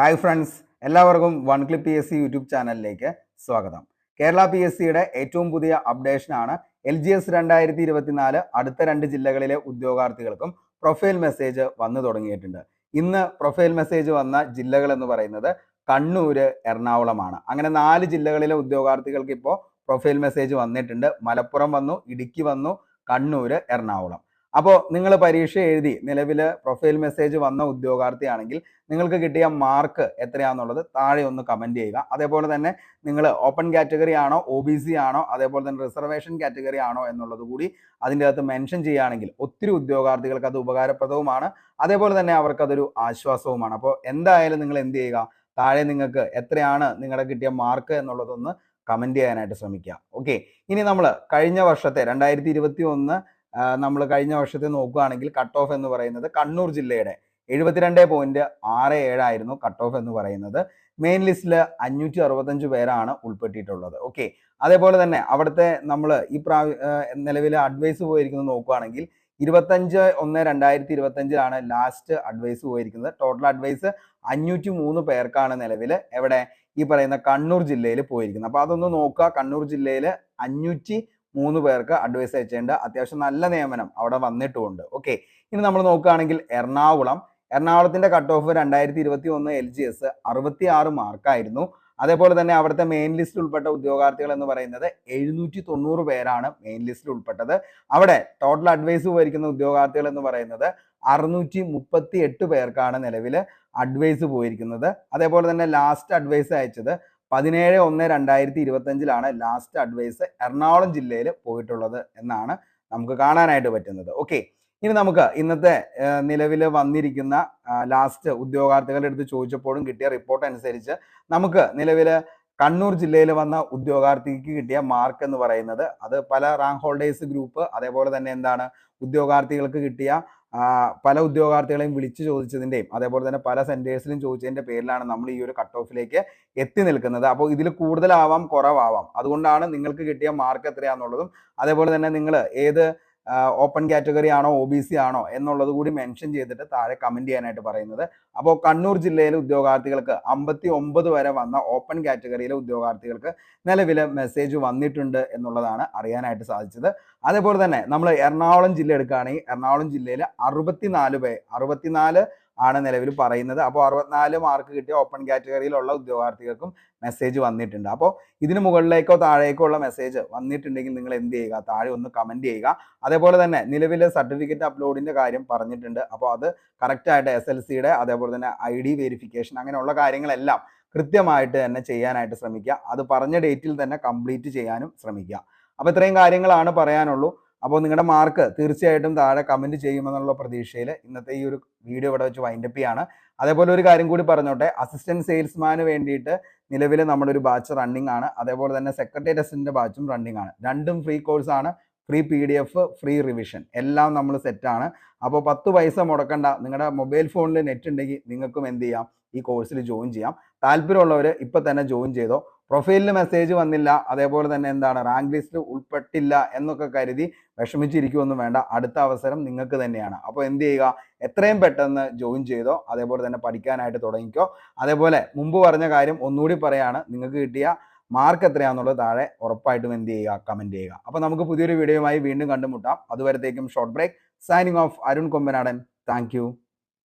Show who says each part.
Speaker 1: Hi friends എല്ലാവർക്കും one clip P S C YouTube ചാനലിലേക്ക് സ്വാഗതം. കേരള പി എസ് സിയുടെ ഏറ്റവും പുതിയ അപ്ഡേഷനാണ് എൽ ജി എസ് രണ്ടായിരത്തി ഇരുപത്തിനാല് അടുത്ത രണ്ട് ജില്ലകളിലെ ഉദ്യോഗാർത്ഥികൾക്കും പ്രൊഫൈൽ മെസ്സേജ് വന്നു തുടങ്ങിയിട്ടുണ്ട്. ഇന്ന് പ്രൊഫൈൽ മെസ്സേജ് വന്ന ജില്ലകൾ എന്ന് പറയുന്നത് കണ്ണൂര് എറണാകുളമാണ്. അങ്ങനെ നാല് ജില്ലകളിലെ ഉദ്യോഗാർത്ഥികൾക്ക് ഇപ്പോൾ പ്രൊഫൈൽ മെസ്സേജ് വന്നിട്ടുണ്ട്. മലപ്പുറം വന്നു ഇടുക്കി വന്നു കണ്ണൂര് എറണാകുളം. അപ്പോൾ നിങ്ങൾ പരീക്ഷ എഴുതി നിലവിൽ പ്രൊഫൈൽ മെസ്സേജ് വന്ന ഉദ്യോഗാർത്ഥിയാണെങ്കിൽ നിങ്ങൾക്ക് കിട്ടിയ മാർക്ക് എത്രയാണെന്നുള്ളത് താഴെ ഒന്ന് കമന്റ് ചെയ്യുക. അതേപോലെ തന്നെ നിങ്ങൾ ഓപ്പൺ കാറ്റഗറി ആണോ ഒ ബി സി ആണോ അതേപോലെ തന്നെ റിസർവേഷൻ കാറ്റഗറി ആണോ എന്നുള്ളത് കൂടി അതിന്റെ അകത്ത് മെൻഷൻ ചെയ്യുകയാണെങ്കിൽ ഒത്തിരി ഉദ്യോഗാർത്ഥികൾക്ക് അത് ഉപകാരപ്രദവുമാണ്. അതേപോലെ തന്നെ അവർക്കതൊരു ആശ്വാസവുമാണ്. അപ്പോൾ എന്തായാലും നിങ്ങൾ എന്ത് ചെയ്യുക? താഴെ നിങ്ങൾക്ക് എത്രയാണ് നിങ്ങളുടെ കിട്ടിയ മാർക്ക് എന്നുള്ളതൊന്ന് കമന്റ് ചെയ്യാനായിട്ട് ശ്രമിക്കുക. ഓക്കെ ഇനി നമ്മൾ കഴിഞ്ഞ വർഷത്തെ രണ്ടായിരത്തി ഇരുപത്തി ഒന്ന് നമ്മൾ കഴിഞ്ഞ വർഷത്തെ നോക്കുകയാണെങ്കിൽ കട്ട് ഓഫ് എന്ന് പറയുന്നത് കണ്ണൂർ ജില്ലയുടെ എഴുപത്തിരണ്ട് പോയിന്റ് ആറ് ഏഴായിരുന്നു കട്ട് ഓഫ് എന്ന് പറയുന്നത്. മെയിൻ ലിസ്റ്റിൽ അഞ്ഞൂറ്റി അറുപത്തഞ്ച് പേരാണ് ഉൾപ്പെട്ടിട്ടുള്ളത്. ഓക്കെ അതേപോലെ തന്നെ അവിടുത്തെ നമ്മൾ ഈ പ്രാവ നിലവിൽ അഡ്വൈസ് പോയിരിക്കുന്നത് നോക്കുകയാണെങ്കിൽ ഇരുപത്തഞ്ച് ഒന്ന് രണ്ടായിരത്തി ഇരുപത്തഞ്ചിലാണ് ലാസ്റ്റ് അഡ്വൈസ് പോയിരിക്കുന്നത്. ടോട്ടൽ അഡ്വൈസ് അഞ്ഞൂറ്റി മൂന്ന് പേർക്കാണ് നിലവിൽ എവിടെ? ഈ പറയുന്ന കണ്ണൂർ ജില്ലയിൽ പോയിരിക്കുന്നത്. അപ്പോൾ അതൊന്ന് നോക്കുക. കണ്ണൂർ ജില്ലയിൽ അഞ്ഞൂറ്റി മൂന്ന് പേർക്ക് അഡ്വൈസ് അയച്ചേണ്ട അത്യാവശ്യം നല്ല നിയമനം അവിടെ വന്നിട്ടുമുണ്ട്. ഓക്കെ ഇനി നമ്മൾ നോക്കുകയാണെങ്കിൽ എറണാകുളം. എറണാകുളത്തിന്റെ കട്ട് ഓഫ് രണ്ടായിരത്തി ഇരുപത്തി ഒന്ന് എൽ ജി എസ് അറുപത്തി ആറ് മാർക്കായിരുന്നു അതേപോലെ തന്നെ അവിടുത്തെ മെയിൻ ലിസ്റ്റിൽ ഉൾപ്പെട്ട ഉദ്യോഗാർത്ഥികൾ എന്ന് പറയുന്നത് എഴുന്നൂറ്റി തൊണ്ണൂറ് പേരാണ് മെയിൻ ലിസ്റ്റിൽ ഉൾപ്പെട്ടത്. അവിടെ ടോട്ടൽ അഡ്വൈസ് പോയിരിക്കുന്ന ഉദ്യോഗാർത്ഥികൾ എന്ന് പറയുന്നത് അറുന്നൂറ്റി മുപ്പത്തി എട്ട് പേർക്കാണ് നിലവിൽ അഡ്വൈസ് പോയിരിക്കുന്നത്. അതേപോലെ തന്നെ ലാസ്റ്റ് അഡ്വൈസ് അയച്ചത് പതിനേഴ് ഒന്ന് രണ്ടായിരത്തി ഇരുപത്തഞ്ചിലാണ് ലാസ്റ്റ് അഡ്വൈസ് എറണാകുളം ജില്ലയിൽ പോയിട്ടുള്ളത് എന്നാണ് നമുക്ക് കാണാനായിട്ട് പറ്റുന്നത്. ഓക്കെ ഇനി നമുക്ക് ഇന്നത്തെ നിലവിൽ വന്നിരിക്കുന്ന ലാസ്റ്റ് ഉദ്യോഗാർത്ഥികളുടെ അടുത്ത് ചോദിച്ചപ്പോഴും കിട്ടിയ റിപ്പോർട്ട് അനുസരിച്ച് നമുക്ക് നിലവിൽ കണ്ണൂർ ജില്ലയിൽ വന്ന ഉദ്യോഗാർത്ഥിക്ക് കിട്ടിയ മാർക്ക് എന്ന് പറയുന്നത് അത് പല റാങ്ക് ഹോൾഡേഴ്സ് ഗ്രൂപ്പ് അതേപോലെ തന്നെ എന്താണ് ഉദ്യോഗാർത്ഥികൾക്ക് കിട്ടിയ പല ഉദ്യോഗാർത്ഥികളെയും വിളിച്ചു ചോദിച്ചതിന്റെയും അതേപോലെ തന്നെ പല സെന്റേഴ്സിലും ചോദിച്ചതിന്റെ പേരിലാണ് നമ്മൾ ഈ ഒരു കട്ട് ഓഫിലേക്ക് എത്തി നിൽക്കുന്നത്. അപ്പോൾ ഇതിൽ കൂടുതലാവാം കുറവാവാം. അതുകൊണ്ടാണ് നിങ്ങൾക്ക് കിട്ടിയ മാർക്ക് എത്രയാണെന്നുള്ളതും അതേപോലെ തന്നെ നിങ്ങൾ ഏത് ഓപ്പൺ കാറ്റഗറി ആണോ ഒ ബി സി ആണോ എന്നുള്ളത് കൂടി മെൻഷൻ ചെയ്തിട്ട് താഴെ കമന്റ് ചെയ്യാനായിട്ട് പറയുന്നത്. അപ്പോൾ കണ്ണൂർ ജില്ലയിലെ ഉദ്യോഗാർത്ഥികൾക്ക് അമ്പത്തി ഒമ്പത് വരെ വന്ന ഓപ്പൺ കാറ്റഗറിയിലെ ഉദ്യോഗാർത്ഥികൾക്ക് നിലവിൽ മെസ്സേജ് വന്നിട്ടുണ്ട് എന്നുള്ളതാണ് അറിയാനായിട്ട് സാധിച്ചത്. അതേപോലെ തന്നെ നമ്മൾ എറണാകുളം ജില്ല എടുക്കുകയാണെങ്കിൽ എറണാകുളം ജില്ലയിൽ അറുപത്തിനാല് പേ അറുപത്തിനാല് ആണ് നിലവിൽ പറയുന്നത്. അപ്പോൾ അറുപത്തിനാല് മാർക്ക് കിട്ടിയ ഓപ്പൺ കാറ്റഗറിയിലുള്ള ഉദ്യോഗാർത്ഥികൾക്കും മെസ്സേജ് വന്നിട്ടുണ്ട്. അപ്പോൾ ഇതിന് മുകളിലേക്കോ താഴേക്കോ ഉള്ള മെസ്സേജ് വന്നിട്ടുണ്ടെങ്കിൽ നിങ്ങൾ എന്ത് ചെയ്യുക? താഴെ ഒന്ന് കമന്റ് ചെയ്യുക. അതേപോലെ തന്നെ നിലവിലെ സർട്ടിഫിക്കറ്റ് അപ്ലോഡിന്റെ കാര്യം പറഞ്ഞിട്ടുണ്ട്. അപ്പോൾ അത് കറക്റ്റായിട്ട് എസ് എൽ സിയുടെ അതേപോലെ തന്നെ ഐ ഡി വെരിഫിക്കേഷൻ അങ്ങനെയുള്ള കാര്യങ്ങളെല്ലാം കൃത്യമായിട്ട് തന്നെ ചെയ്യാനായിട്ട് ശ്രമിക്കുക. അത് പറഞ്ഞ ഡേറ്റിൽ തന്നെ കംപ്ലീറ്റ് ചെയ്യാനും ശ്രമിക്കുക. അപ്പോൾ ഇത്രയും കാര്യങ്ങളാണ് പറയാനുള്ളൂ. അപ്പോൾ നിങ്ങളുടെ മാർക്ക് തീർച്ചയായിട്ടും താഴെ കമന്റ് ചെയ്യുമെന്നുള്ള പ്രതീക്ഷയിൽ ഇന്നത്തെ ഈ ഒരു വീഡിയോ ഇവിടെ വെച്ച് വൈൻഡപ്പ് ചെയ്യാണ്. അതേപോലെ ഒരു കാര്യം കൂടി പറഞ്ഞോട്ടെ. അസിസ്റ്റന്റ് സെയിൽസ്മാന് വേണ്ടിയിട്ട് നിലവിൽ നമ്മുടെ ഒരു ബാച്ച് റണ്ണിംഗ് ആണ്. അതേപോലെ തന്നെ സെക്രട്ടറി അസിസ്റ്റന്റ് ബാച്ചും റണ്ണിംഗ് ആണ്. രണ്ടും ഫ്രീ കോഴ്സാണ് free P D F free revision എല്ലാം നമ്മൾ സെറ്റാണ് അപ്പോൾ പത്ത് പൈസ മുടക്കണ്ട. നിങ്ങളുടെ മൊബൈൽ ഫോണിൽ നെറ്റ് ഉണ്ടെങ്കിൽ നിങ്ങൾക്കും എന്ത് ചെയ്യാം? ഈ കോഴ്സിൽ ജോയിൻ ചെയ്യാം. താല്പര്യമുള്ളവർ ഇപ്പം തന്നെ ജോയിൻ ചെയ്തോ? പ്രൊഫൈലിൽ മെസ്സേജ് വന്നില്ല. അതേപോലെ തന്നെ എന്താണ്? റാങ്ക് ലിസ്റ്റിൽ ഉൾപ്പെട്ടില്ല എന്നൊക്കെ കരുതി വിഷമിച്ചിരിക്കുമൊന്നും വേണ്ട. അടുത്ത അവസരം നിങ്ങൾക്ക് തന്നെയാണ്. അപ്പോൾ എന്ത് ചെയ്യുക? എത്രയും പെട്ടെന്ന് ജോയിൻ ചെയ്തോ അതേപോലെ തന്നെ പഠിക്കാനായിട്ട് തുടങ്ങിക്കോ. അതേപോലെ മുമ്പ് പറഞ്ഞ കാര്യം ഒന്നുകൂടി പറയാണ്. നിങ്ങൾക്ക് കിട്ടിയ മാർക്ക് എത്രയാണെന്നുള്ളത് താഴെ ഉറപ്പായിട്ടും എന്ത് ചെയ്യുക? കമന്റ് ചെയ്യുക. അപ്പോൾ നമുക്ക് പുതിയൊരു വീഡിയോയുമായി വീണ്ടും കണ്ടുമുട്ടാം. അതുവരത്തേക്കും short break signing off Arun Kombanadan. Thank